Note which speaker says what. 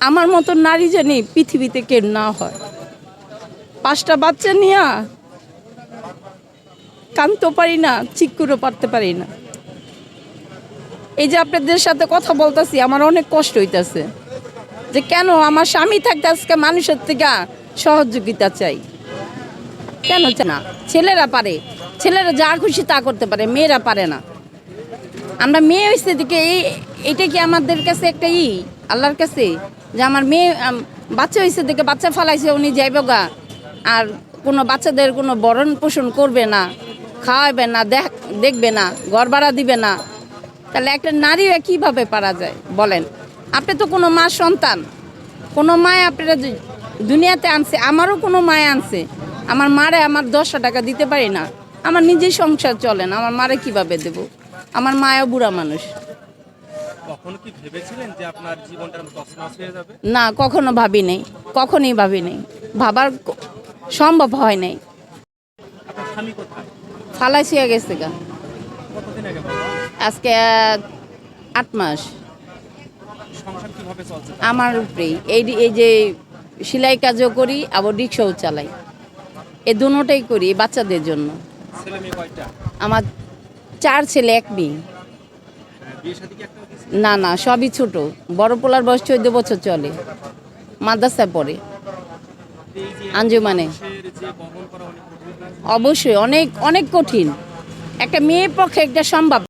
Speaker 1: আমার মতো নারী জানি পৃথিবীতে কেউ না হয়। পাঁচটা বাচ্চা নিয়ে কানতেও পারি না, চিকুরও পারতে পারি না। এই যে আপনাদের সাথে কথা বলতেছি, আমার অনেক কষ্ট হইতেছে। যে কেন আমার স্বামী থাকতে আজকে মানুষের থেকে সহযোগিতা চাই? কেন না? ছেলেরা পারে। ছেলেরা যা খুশি তা করতে পারে, মেয়েরা পারে না। আমরা মেয়ে হয়েছে দিকে এই এটা কি আমাদের কাছে একটা ই? আল্লাহর কাছে যে আমার মেয়ে বাচ্চা হয়েছে দিকে বাচ্চা ফালাইছে, উনি যাইব গা। আর কোনো বাচ্চাদের কোনো বরণ পোষণ করবে না খাওয়াবে না, দেখ, দেখবে না, ঘর ভাড়া দিবে না। তাহলে একটা নারীরা কীভাবে পারা যায়? বলেন। আপনি তো কোনো মা সন্তান। কোনো মায় আপনারা দুনিয়াতে আনছে, আমারও কোনো মায় আনছে। আমার মারে আমার দশশো টাকা দিতে পারি না। আমার নিজেই সংসার চলে না, আমার মারে কীভাবে দেব? আমার মায়ও বুড়া মানুষ।
Speaker 2: কখনো কি ভেবেছিলেন যে আপনার জীবনটা তছনছ হয়ে যাবে?
Speaker 1: না কখনো ভাবি নেই কখনই ভাবি নেই ভাবার সম্ভব হয় নাই।
Speaker 2: আপনার স্বামী কোথায়?
Speaker 1: ফালাইছিয়া গেছে গা।
Speaker 2: কতদিন আগে বাবা
Speaker 1: আজকে আট মাস।
Speaker 2: সংসার কীভাবে চলছে?
Speaker 1: আমার উপরেই। এই এই যে সেলাই কাজও করি আবার রিক্সাও চালাই। এই দুটোটাই করি বাচ্চাদের জন্য।
Speaker 2: ছেলে মেয়ে কয়টা?
Speaker 1: আমার চার ছেলে এক মেয়ে
Speaker 2: হ্যাঁ, বিয়ে শাদী কি একটা হয়েছে?
Speaker 1: না না সবই ছোট। বড় পোলার বয়স চোদ্দ বছর চলে। মাদ্রাসায় পড়ে। আঞ্জুমানে। অবশ্যই অনেক অনেক কঠিন। একটা মেয়ের পক্ষে একটা সম্ভব